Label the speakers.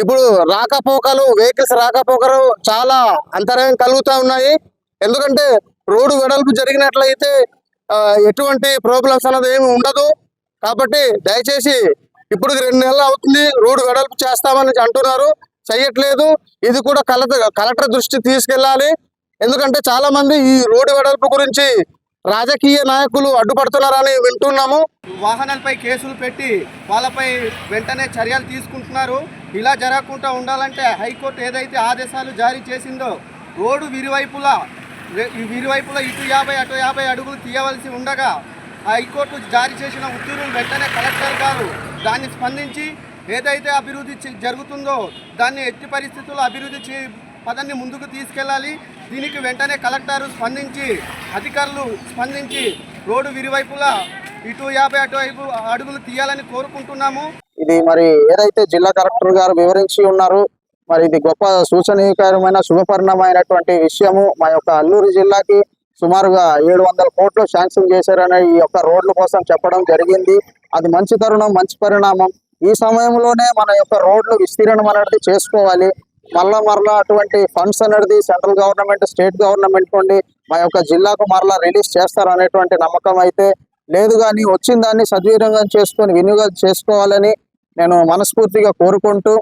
Speaker 1: ఇప్పుడు రాకపోకలు వెహికల్స్ రాకపోకలు చాలా అంతరాయం కలుగుతా ఉన్నాయి. ఎందుకంటే రోడ్డు వెడల్పు జరిగినట్లయితే ఎటువంటి ప్రాబ్లమ్స్ అన్నది ఏమి ఉండదు. కాబట్టి దయచేసి ఇప్పుడు రెండు నెలలు అవుతుంది రోడ్డు వెడల్పు చేస్తామని అంటున్నారు. చెయ్యట్లేదు. ఇది కూడా కలెక్టర్ కలెక్టర్ దృష్టి తీసుకెళ్ళాలి. ఎందుకంటే చాలా మంది ఈ రోడ్డు వెడల్పు గురించి రాజకీయ నాయకులు అడ్డుపడుతున్నారని వింటున్నాము.
Speaker 2: వాహనాలపై కేసులు పెట్టి వాళ్ళపై వెంటనే చర్యలు తీసుకుంటున్నారు. ఇలా జరగకుండా ఉండాలంటే హైకోర్టు ఏదైతే ఆదేశాలు జారీ చేసిందో రోడ్డు విరివైపులా విరివైపులా ఇటు యాభై అటు యాభై అడుగులు తీయవలసి ఉండగా హైకోర్టు జారీ చేసిన ఉత్తర్వులు వెంటనే కలెక్టర్ గారు దాన్ని స్పందించి ఏదైతే అభివృద్ధి జరుగుతుందో దాన్ని ఎట్టి పరిస్థితుల్లో అభివృద్ధి చే పదాన్ని ముందుకు తీసుకెళ్ళాలి. దీనికి వెంటనే కలెక్టర్ స్పందించి అధికారులు స్పందించి రోడ్డు విరివైపులా ఇటు యాభై అటు వైపు అడుగులు తీయాలని కోరుకుంటున్నాము.
Speaker 3: ఇది మరి ఏదైతే జిల్లా కలెక్టర్ గారు వివరించి ఉన్నారు మరి ఇది గొప్ప సూచనీయకరమైన శుభపరిణమైనటువంటి విషయము. మా యొక్క అల్లూరు జిల్లాకి సుమారుగా ఏడు వందల కోట్లు శాంక్షన్ చేశారనే ఈ యొక్క రోడ్ల కోసం చెప్పడం జరిగింది. అది మంచి తరుణం మంచి పరిణామం. ఈ సమయంలోనే మన యొక్క రోడ్లు విస్తీర్ణం అనేది చేసుకోవాలి. మళ్ళా మరలా అటువంటి ఫండ్స్ అనేది సెంట్రల్ గవర్నమెంట్ స్టేట్ గవర్నమెంట్ నుండి మా యొక్క జిల్లాకు మరలా రిలీజ్ చేస్తారు అనేటువంటి నమ్మకం అయితే లేదు కానీ వచ్చిన దాన్ని సద్వినియోగం చేసుకొని వినియోగం చేసుకోవాలని నేను మనస్ఫూర్తిగా కోరుకుంటూ